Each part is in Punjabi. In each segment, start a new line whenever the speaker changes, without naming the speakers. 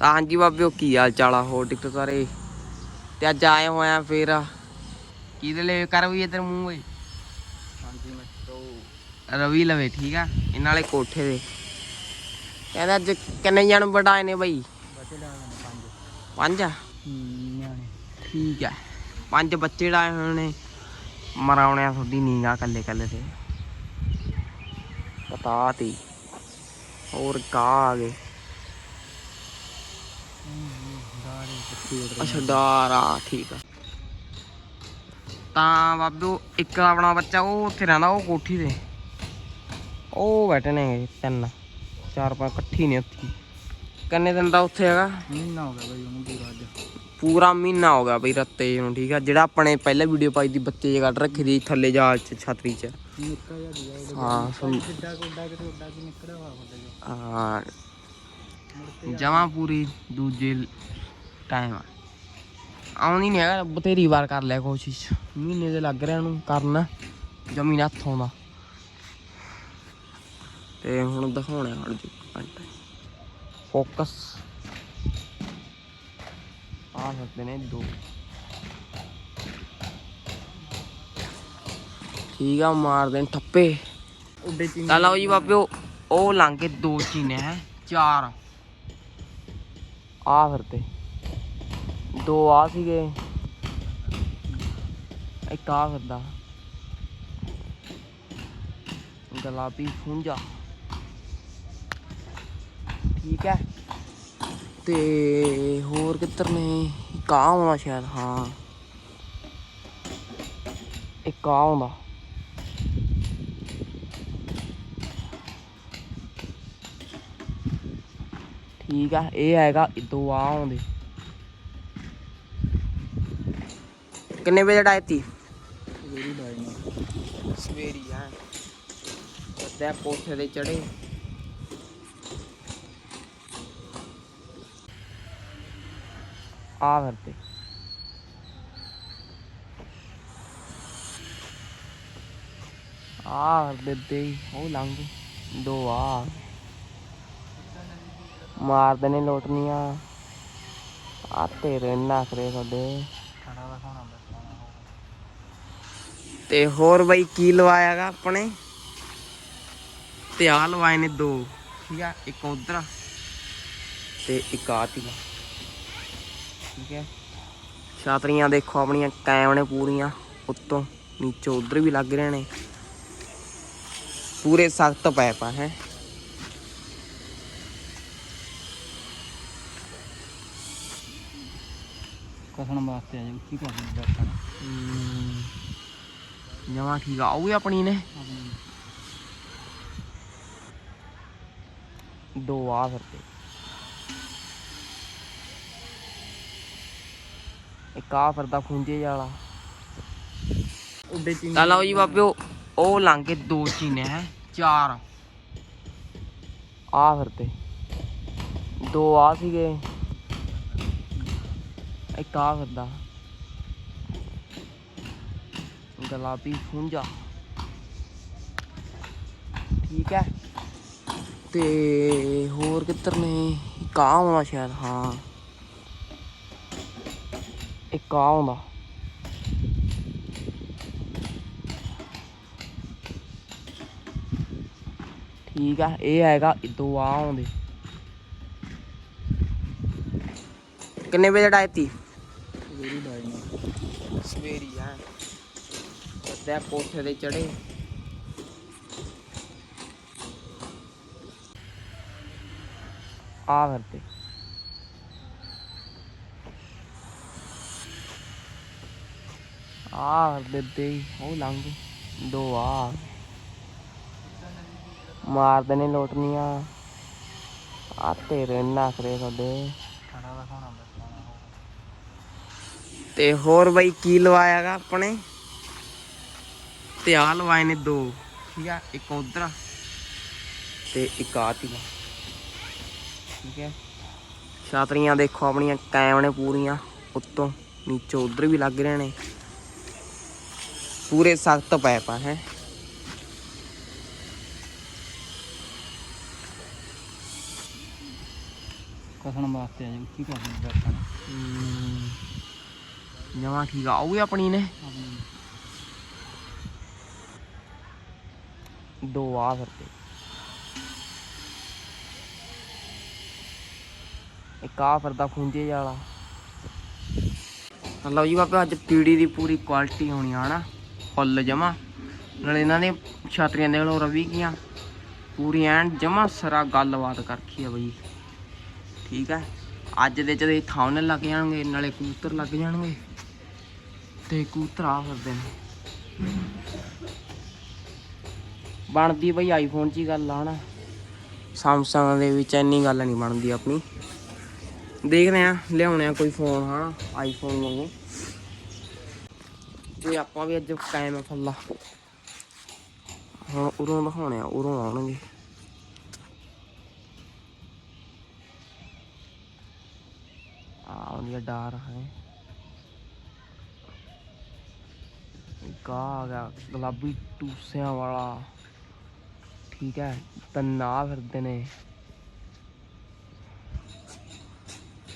ਤਾਂ ਹਾਂਜੀ ਬਾਬਿਓ ਕੀ ਹਾਲ ਚਾਲ ਆ? ਹੋਰ ਟਿਕਟ ਸਾਰੇ? ਤੇ ਅੱਜ ਆਏ ਹੋਏ ਆ ਫੇਰ। ਕਿਹਦੇ ਲਈ? ਕਰ ਵੀ ਇਧਰ ਮੂੰਹ ਓਏ।
ਹਾਂਜੀ ਮਿੱਤਰੋ
ਰਵੀ ਲਵੇ ਠੀਕ ਆ? ਇਹਨਾਂ ਵਾਲੇ ਕੋਠੇ ਦੇ। ਕਹਿੰਦਾ ਅੱਜ ਕਿੰਨੇ ਜਣ ਵਡਾਏ ਨੇ ਬਈ?
ਪੰਜ।
ਠੀਕ ਆ। ਪੰਜ ਬੱਚੇ ਡਾਏ ਹੋਏ ਨੇ। ਮਰਾਉਣੇ ਆ ਤੁਹਾਡੀ ਨੀਂਗਾ ਕੱਲੇ ਕੱਲੇ ਤੇ। ਪਤਾ ਤੀ। ਹੋਰ ਕਾ ਆ ਗਏ। ਅੱਛਾ ਡਾਰਾ ਠੀਕ ਆ। ਤਾਂ ਬਾਬੂ ਇੱਕ ਆਪਣਾ ਬੱਚਾ ਉਹ ਉੱਥੇ ਰਹਿੰਦਾ ਉਹ ਕੋਠੀ ਤੇ। ਉਹ ਬੈਠੇ ਨੇ ਤਿੰਨ ਚਾਰ ਪੰਜ ਇਕੱਠੀ ਨੇ ਉੱਥੇ। ਕਿੰਨੇ ਦਿਨ ਦਾ ਉੱਥੇ ਹੈਗਾ?
ਮਹੀਨਾ ਹੋ ਗਿਆ ਬਈ ਉਹਨੂੰ ਪੂਰਾ ਅੱਜ।
ਪੂਰਾ ਮਹੀਨਾ ਹੋ ਗਿਆ ਬਈ ਰੱਤੇ ਨੂੰ ਠੀਕ ਆ। ਜਿਹੜਾ ਆਪਣੇ ਪਹਿਲਾਂ ਵੀਡੀਓ ਪਾਈ ਦੀ ਬੱਚੇ ਜੇ ਕੱਢ ਰੱਖੀ ਦੀ ਥੱਲੇ ਜਾਲ ਚ ਛਤਰੀ ਚ।
ਨਿੱਕਾ ਜਿਹਾ
ਹਾਂ ਸੁਣ
ਕਿੱਡਾ ਕੋਡਾ ਕਿਤੇ ਉੱਡਾ ਕਿ ਨਿਕਲਿਆ ਵਾ ਉਹਦੇ ਜੋ
ਹਾਂ।
ਮੁੜ ਕੇ
ਜਮਾ ਪੂਰੀ ਦੂਜੇ ਟਾਈਮ ਆ। ਆਉਂਦੀ ਨਹੀਂ ਹੈਗਾ ਬਥੇਰੀ ਵਾਰ ਕਰ ਲਿਆ ਕੋਸ਼ਿਸ਼। ਮਹੀਨੇ ਦੇ ਲੱਗ ਰਿਹਾ ਨੂੰ ਕਰਨ। ਜ਼ਮੀਨ ਹੱਥੋਂ ਦਾ। ਤੇ ਹੁਣ ਦਿਖਾਉਣਾ ਹੜ ਜੀ ਫੋਕਸ ਆ ਸਕਦੇ ਨੇ ਦੋ। ਠੀਕ ਆ ਮਾਰਦੇ ਨੇ ਠੱਪੇ
ਉੱਡੇ ਚੀਨੀ।
ਤਾਂ ਲਓ ਜੀ ਬਾਬਿਓ ਉਹ ਲੰਘ ਕੇ ਦੋ ਚੀਨੇ ਹੈ ਚਾਰ। ਆ ਫਿਰਦੇ ਦੋ ਆ ਸੀਗੇ। ਇੱਕ ਆ ਫਿਰਦਾ। ਗੁਲਾਬੀ ਫੁੰਜਾ ਠੀਕ ਹੈ। ਤੇ ਹੋਰ ਕਿੱਧਰ ਨੇ? ਇੱਕ ਆ ਆਉਂਦਾ ਸ਼ਾਇਦ, ਹਾਂ। ਇੱਕ ਆ ਆਉਂਦਾ। ਠੀਕ ਆ ਇਹ ਹੈਗਾ ਦੋ ਆ ਆਉਂਦੇ। ਕਿੰਨੇ ਵਜੇ ਡਾਇ ਤੀ?
ਜਿਹੜੀ ਲਾਈ ਨਾ
ਸਵੇਰੀ ਆ। ਤੇ ਕੋਠੇ ਤੇ ਚੜੇ ਆ ਵਰਤੇ ਆ ਹੀ, ਉਹ ਲੰਘ। ਦੋ ਆ। ਮਾਰਦੇ ਨੇ ਲੋਟਨੀਆਂ ਆ ਤੇਰੇ ਨਖਰੇ ਤੁਹਾਡੇ।
ਖੜਾ ਦਾ ਖਾਣਾ ਬਸਾਣਾ
ਤੇ ਹੋਰ ਬਈ ਕੀ ਲਵਾਇਆਗਾ ਆਪਣੇ? ਤੇ ਆ ਲਵਾਏ ਨੇ ਦੋ ਠੀਕ ਆ? ਇੱਕ ਉਧਰ ਤੇ ਇੱਕ ਆ ਤੀ ਠੀਕ ਹੈ ਛਾਤਰੀਆਂ ਦੇਖੋ ਆਪਣੀਆਂ ਕਾਇਮ ਨੇ ਪੂਰੀਆਂ। ਉੱਤੋਂ ਨੀਚੋਂ ਉਧਰ ਵੀ ਲੱਗ ਰਹੇ ਨੇ। ਪੂਰੇ ਸਖਤ ਪੈਪ ਆ ਹੈ?
ਕਸਣ ਵਾਸਤੇ ਆ ਜਾ ਉੱਚੀ ਕਰ ਦੇ ਬੈਠਣਾ।
ਜਮਾ ਠੀਕ ਆ ਉਹ ਵੀ ਆਪਣੀ ਨੇ। ਦੋ ਆ ਫਿਰਦੇ ਇੱਕ ਆ ਫਿਰਦਾ ਖੁੰਝੇ ਵਾਲਾ।
ਉੱਡੇ ਚੀਨੀ
ਤਾਂ ਲਓ ਜੀ ਬਾਬਿਓ, ਉਹ ਲੰਘ ਕੇ ਦੋ ਚੀਨੇ, ਹੈ, ਚਾਰ। ਆ ਫਿਰਦੇ ਦੋ ਆ ਸੀਗੇ। ਇੱਕ ਆ ਫਿਰਦਾ ਗੁਲਾਬੀ ਫੁੰਜਾ ਠੀਕ ਹੈ। ਤੇ ਹੋਰ ਕਿੱਧਰ ਨੇ? ਇੱਕ ਆ ਆਉਂਦਾ ਸ਼ਾਇਦ ਹਾਂ। ਇੱਕ ਆ ਆਉਂਦਾ। ਠੀਕ ਆ ਇਹ ਆਏਗਾ ਦੋ ਆ ਆਉਂਦੇ। ਕਿੰਨੇ ਵਜੇ ਡਾਇ ਤੀ?
ਜਿਹੜੀ ਲਾਈ ਨਾ
ਸਵੇਰੀ ਆ ਤੇ ਕੋਠੇ ਤੇ ਚੜੇ ਆ ਵਰਤੇ ਆ ਹੀ, ਉਹ ਲੰਘ। ਦੋ ਆ। ਮਾਰਦੇ ਨੇ ਲੋਟਨੀਆਂ ਆ ਤੇਰੇ ਨਖਰੇ ਤੁਹਾਡੇ।
ਦਾ
ਤੇ ਹੋਰ ਬਈ ਕੀ ਲਵਾਇਆਗਾ ਆਪਣੇ? ਤੇ ਆ ਲਵਾਏ ਨੇ ਦੋ। ਠੀਕ ਆ ਇੱਕ ਉਧਰ ਤੇ ਇੱਕ ਆ ਤੀ ਠੀਕ ਹੈ। ਛਾਤਰੀਆਂ ਦੇਖੋ ਆਪਣੀਆਂ ਕਾਇਮ ਨੇ ਪੂਰੀਆਂ ਉੱਤੋਂ ਨੀਚੋਂ ਉਧਰ ਵੀ ਲੱਗ ਰਹੇ ਨੇ। ਪੂਰੇ ਸਖਤ ਪੈਪ ਹੈ।
ਕਸਣ ਵਾਸਤੇ ਆ ਜਾਊ ਕੀ ਕਰਨੀ ਬੈਠਾ
ਜਮਾ ਠੀਕ ਆ ਉਹ ਵੀ ਆਪਣੀ ਨੇ। ਦੋ ਆ ਫਿਰਦੇ। ਇੱਕ ਆ ਫਿਰਦਾ ਖੁੰਝੇ ਵਾਲਾ। ਲਓ ਜੀ ਬਾਬੇ, ਅੱਜ ਪੀੜੀ ਦੀ ਪੂਰੀ ਕੁਆਲਿਟੀ ਹੋਣੀ ਆ ਹਨਾ, ਫੁੱਲ ਜਮਾ। ਨਾਲ ਇਹਨਾਂ ਦੇ ਛਾਤਰੀਆਂ ਦੇ ਕੋਲੋਂ ਰਵੀ ਕੀਆਂ। ਪੂਰੀ ਐਨ ਜਮਾ ਸਰਾ ਗੱਲਬਾਤ ਕਰਖੀ ਆ ਬਈ। ਠੀਕ ਹੈ ਅੱਜ ਦੇ ਜਦੇ ਥਾਉਨੇ ਲੱਗ ਜਾਣਗੇ, ਨਾਲੇ ਕਬੂਤਰ ਲੱਗ ਜਾਣਗੇ। ਤੇ ਕਬੂਤਰ ਆ ਫਿਰਦੇ ਨੇ। ਬਣਦੀ ਬਈ ਆਈਫੋਨ 'ਚ ਹੀ ਗੱਲ ਆ ਹਨਾ। ਸੈਮਸੰਗ ਦੇ ਵਿੱਚ ਇੰਨੀ ਗੱਲ ਨਹੀਂ ਬਣਦੀ ਆਪਣੀ। ਦੇਖਦੇ ਆ ਲਿਆਉਣੇ ਆ ਕੋਈ ਫੋਨ ਹਨਾ ਆਈਫੋਨ ਵਾਂਗੂ ਤੇ ਆਪਾਂ ਵੀ ਅੱਜ ਟਾਈਮ ਆ ਫੱਲਾ ਹੁਣ ਉਰੋਂ ਦਿਖਾਉਣੇ ਆ, ਉਰੋਂ ਆਉਣਗੇ। ਆਉਂਦੀ ਆ ਡਰ ਹੈ ਇੱਕ ਆ ਗਿਆ, ਗੁਲਾਬੀ ਟੂਸਿਆਂ ਵਾਲਾ। ਠੀਕ ਹੈ, ਤੰਨਾ ਫਿਰਦੇ ਨੇ।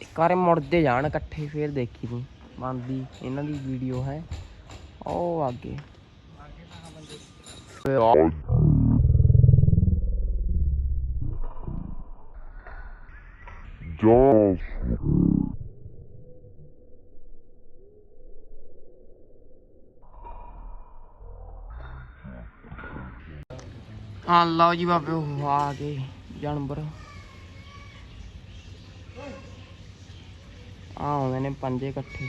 ਇੱਕ ਮੁੜਦੇ ਜਾਣ ਇਕੱਠੇ, ਫੇਰ ਦੇਖੀ ਤੂੰ ਬਣਦੀ ਇਹਨਾਂ ਦੀ ਵੀਡੀਓ ਹੈ, ਉਹ ਅੱਗੇ।
Jones.
ਹਾਂ ਲਓ ਜੀ ਬਾਬੇ ਉਹ ਆ ਗਏ ਜਾਨਵਰ। ਆ ਆਉਂਦੇ ਨੇ ਪੰਜੇ ਇਕੱਠੇ।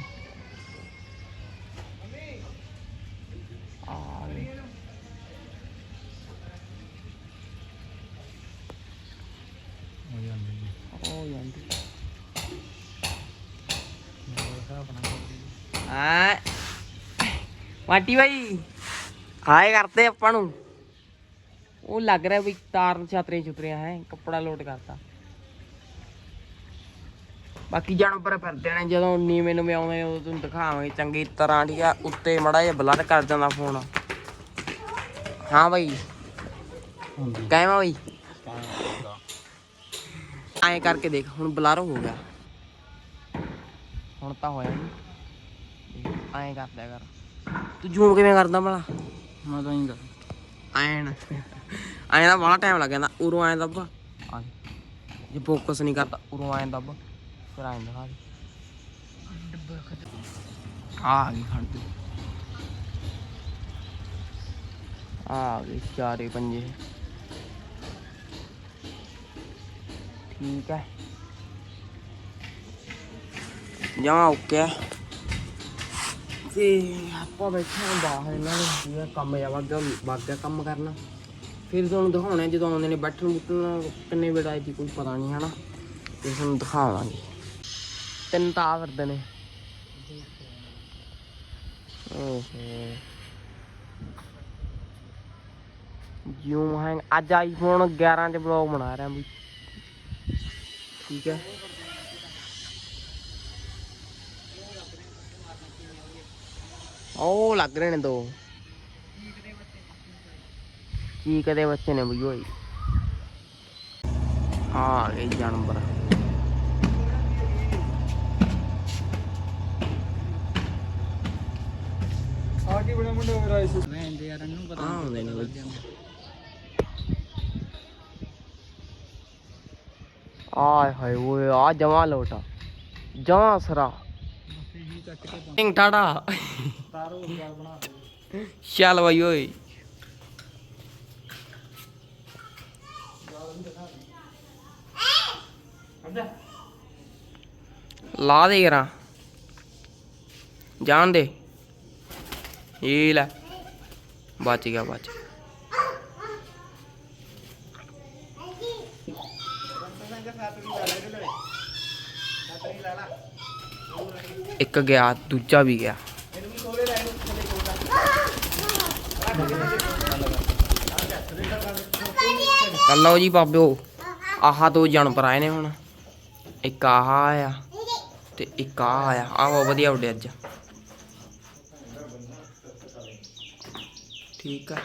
ਆ ਵਾਟੀ ਭਾਈ ਹਾਏ ਕਰਦੇ ਆਪਾਂ ਨੂੰ। ਉਹ ਲੱਗ ਰਿਹਾ ਵੀ ਤਾਰ ਛਾਤਰੀਆਂ ਛੁਤਰੀਆਂ ਹੈ ਕੱਪੜਾ ਲੋਡ ਕਰਤਾ। ਬਾਕੀ ਜਾਨਵਰ ਫਿਰਦੇ ਨੇ ਜਦੋਂ ਨੀਵੇਂ ਨੂੰ ਆਉਂਦੇ ਉਦੋਂ ਤੁਹਾਨੂੰ ਦਿਖਾਵਾਂਗੇ ਚੰਗੀ ਤਰ੍ਹਾਂ ਠੀਕ ਆ ਉੱਤੇ ਮੜਾ ਜਿਹਾ ਬਲਰ ਕਰ ਜਾਂਦਾ ਫੋਨ ਹਾਂ ਕਹਿਮਾ ਭਾਈ
ਤਾਂ
ਐਂ ਕਰਕੇ ਦੇਖ ਹੁਣ ਬਲਰ ਹੋ ਗਿਆ। ਹੁਣ ਤਾਂ ਹੋਇਆ ਨਹੀਂ ਐਂ ਕਰਦਾ ਕਰ। ਤੂੰ ਜ਼ੂਮ ਕਿਵੇਂ ਕਰਦਾ ਭਲਾ?
ਮੈਂ ਤਾਂ ਹੀ ਕਰ
ਐਨ ਐਂ ਦਾ ਬੜਾ ਟਾਈਮ ਲੱਗ ਜਾਂਦਾ, ਉਰੋਂ ਐਂ ਦੱਬ। ਆ ਜੇ ਫੋਕਸ ਨਹੀਂ ਕਰਦਾ, ਉਰੋਂ ਐਂ ਦੱਬ। ਫਿਰ ਐਂ ਦਿਖਾ ਆ ਗਈ ਖੜ ਦੇ ਆ ਗਏ ਚਾਰੇ ਪੰਜੇ। ਠੀਕ ਹੈ। ਜਮਾ ਓਕੇ ਤੇ ਆਪਾਂ ਬੈਠੇ ਹਾਂ ਬਾਹਰ, ਇਹਨਾਂ ਨੇ ਕੰਮ ਜਾ ਵਗ ਕੰਮ ਕਰਨਾ। ਫਿਰ ਤੁਹਾਨੂੰ ਦਿਖਾਉਣੇ ਜਦੋਂ ਆਉਂਦੇ ਨੇ ਬੈਠਣ ਬੁੱਟਣ ਕਿੰਨੇ ਵੇੜਾ ਆਈ ਕੋਈ ਪਤਾ ਨਹੀਂ, ਹਨਾ? ਤੇ ਤੁਹਾਨੂੰ ਦਿਖਾਵਾਂਗੇ ਤਿੰਨ ਤਾਂ ਆ ਨੇ। ਓਹੋ। ਜਿਉਂ ਹੈਂਗ ਅੱਜ ਆਈਫੋਨ 11 ਚ ਬਲੌਗ ਬਣਾ ਰਿਹਾ ਵੀ। ਠੀਕ ਹੈ। ਉਹ ਲੱਗ ਰਹੇ ਨੇ ਦੋ। ਦੇ ਬੱਚੇ ਨੇ ਬਈ ਓਏ? ਆ ਗਏ ਜਾਨਵਰ।
ਆ ਕੀ ਬਣੇ ਮੁੰਡੇ ਮੇਰਾ ਇਸ? ਮੈਂ ਦੇ ਯਾਰ ਇਹਨੂੰ
ਆ ਆਉਂਦੇ ਨੇ ਬਈ। ਆਏ ਹਾਏ ਓਏ ਆ ਜਮਾ ਲੋਟਾ। ਜਮਾ ਸਰਾ।
ਹੀ
ਟਿੰਗ ਟਾੜਾ
ਤਾਰੋ ਬਣਾ ਦੇ
ਚੱਲ ਬਈ ਓਏ। ਲਾ ਦੇ ਕਰਾਂ ਜਾਣ ਦੇ। ਇਹ ਲੈ। ਬਚ ਗਿਆ ਬਚ ਗਿਆ। ਇੱਕ ਗਿਆ, ਦੂਜਾ ਵੀ ਗਿਆ। ਲਓ ਜੀ ਬਾਬਿਓ, ਆਹ ਦੋ ਜਾਨਵਰ ਆਏ ਨੇ ਹੁਣ। ਇੱਕ ਆਹ ਆਇਆ ਤੇ ਇੱਕ ਆਹ ਆਇਆ। ਆਹ ਬਹੁਤ ਵਧੀਆ ਉੱਡਿਆ ਅੱਜ। ਠੀਕ ਆ।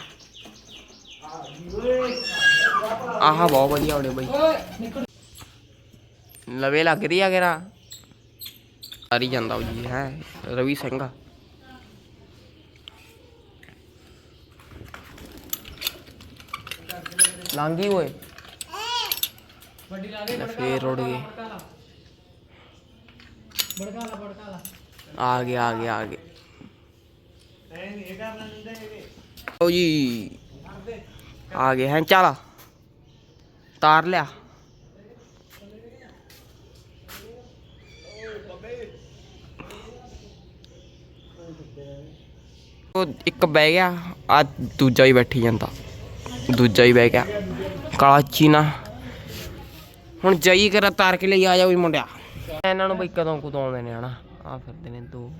ਆਹ ਬਹੁਤ ਵਧੀਆ ਉੱਡੇ ਬਈ। ਲਵੇ ਲੱਗ ਆ ਗੇਰਾ ਸਾਰੀ ਜਾਂਦਾ ਉਹ ਜੀ, ਹੈ, ਰਵੀ ਸਿੰਘ ਲਾਂਗੀ ਓਏ।
ਵੱਡੀ ਲਾ ਦੇ
ਲੈ ਫੇਰ ਉੜ ਗਏ
ਬੜਕਾ ਲਾ। ਬੜਕਾ ਲਾ
ਆ ਗਏ ਆ ਗਏ ਆ ਗਏ। ਲਓ ਜੀ। ਆ ਗਏ ਹੈ ਚੱਲ। ਤਾਰ ਲਿਆ। ਉਹ ਇੱਕ ਬਹਿ ਗਿਆ ਆ ਦੂਜਾ ਹੀ ਬੈਠੀ ਜਾਂਦਾ। ਦੂਜਾ ਹੀ ਬਹਿ ਗਿਆ। ਕਾਲਾ ਚੀਨਾ। ਹੁਣ ਜਾਈ ਕਰ ਤਾਰ ਕੇ ਲਈ ਆ ਜਾਓ ਵੀ ਮੁੰਡਿਆ। ਇਹਨਾਂ ਨੂੰ ਬਈ ਕਦੋਂ ਕੁਦੋਂ ਆਉਂਦੇ ਨੇ ਹਨਾ? ਆ ਫਿਰਦੇ ਨੇ ਦੋ।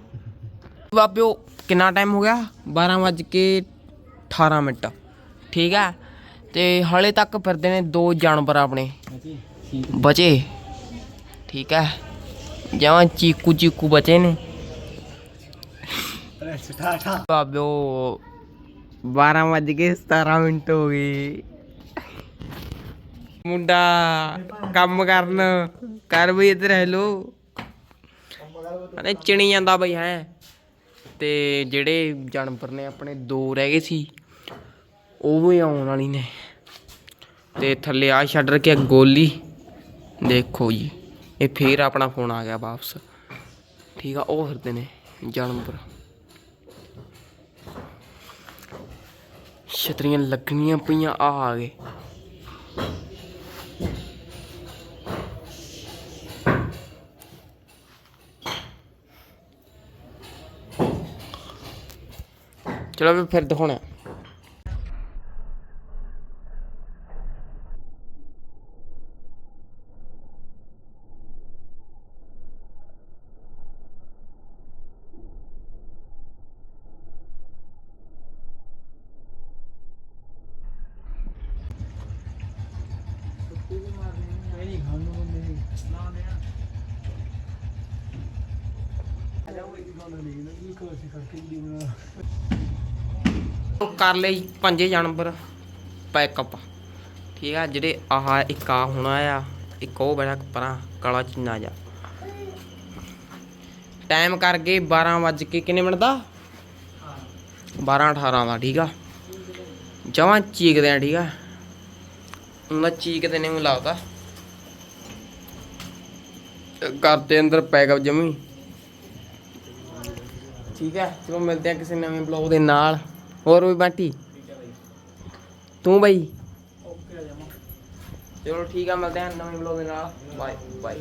ਬਾਬਿਓ ਕਿੰਨਾ ਟਾਈਮ ਹੋ ਗਿਆ? 12 ਵੱਜ ਕੇ 18 ਮਿੰਟ। ਠੀਕ ਹੈ ਤੇ ਹਲੇ ਤੱਕ ਫਿਰਦੇ ਨੇ ਦੋ ਜਾਨਵਰ ਆਪਣੇ। ਬਚੇ। ਠੀਕ ਹੈ ਜਵਾਂ ਚੀਕੂ ਚੀਕੂ ਬਚੇ ਨੇ। ਬਾਬਿਓ 12 ਵੱਜ ਕੇ 17 ਮਿੰਟ ਹੋ ਗਏ। ਮੁੰਡਾ ਕੰਮ ਕਰਨ। ਕਰ ਬਈ ਇੱਧਰ ਹੈਲੋ ਅਰੇ ਚਿਣੀ ਜਾਂਦਾ ਬਈ, ਹੈ। ਤੇ ਜਿਹੜੇ ਜਾਨਵਰ ਨੇ ਆਪਣੇ ਦੋ ਰਹਿ ਗਏ ਸੀ, ਉਹ ਵੀ ਆਉਣ ਵਾਲੀ ਨੇ। ਤੇ ਥੱਲੇ ਆ ਛੱਡ ਰੱਖਿਆ ਗੋਲੀ। ਦੇਖੋ ਜੀ, ਇਹ ਫੇਰ ਆਪਣਾ ਫੋਨ ਆ ਗਿਆ ਵਾਪਸ। ਠੀਕ ਆ, ਉਹ ਫਿਰਦੇ ਨੇ ਜਾਨਵਰ। ਛਤਰੀਆਂ ਲੱਗਣੀਆਂ ਪਈਆਂ ਆ ਆ ਗਏ। ਚਲੋ ਵੀ ਫਿਰ ਦਿਖਾਉਣਾ।
ਨਹੀਂ ਖਾਣ ਨੂੰ ਬੰਦੇ ਨਹੀਂ ਨਾ ਦੇ
ਉਹ ਕਰ ਲਈ ਪੰਜੇ ਜਾਨਵਰ ਪੈਕਅਪ ਠੀਕ ਆ, ਜਿਹੜੇ ਆਹ ਇੱਕ ਆ ਹੋਣਾ ਆ ਇੱਕ ਉਹ ਬੜਾ ਪਰਾਂ, ਕਾਲਾ ਚਿੰਨਾ ਜਾ ਟਾਈਮ ਕਰ ਗਏ 12 ਵੱਜ ਕੇ ਕਿੰਨੇ ਮਿੰਟ ਦਾ? 12 18 ਦਾ, ਠੀਕ ਆ। ਜਮਾਂ ਚੀਕਦੇ ਆ, ਠੀਕ ਆ। ਉਹਨਾਂ ਚੀਕਦੇ ਨੇ ਮੈਨੂੰ ਲੱਗਦਾ। ਕਰਦੇ ਅੰਦਰ ਪੈਕਅਪ ਜਮੀ। ਠੀਕ ਹੈ ਚਲੋ ਮਿਲਦੇ ਆ ਕਿਸੇ ਨਵੇਂ ਬਲੌਗ ਦੇ ਨਾਲ। ਹੋਰ ਵੀ ਬਾਂਟੀ? ਤੂੰ ਬਈ?
ਓਕੇ ਆ ਜਾਵਾਂ।
ਚਲੋ ਠੀਕ ਆ ਮਿਲਦੇ ਆ ਨਵੇਂ ਬਲੌਗ ਦੇ ਨਾਲ। Bye bye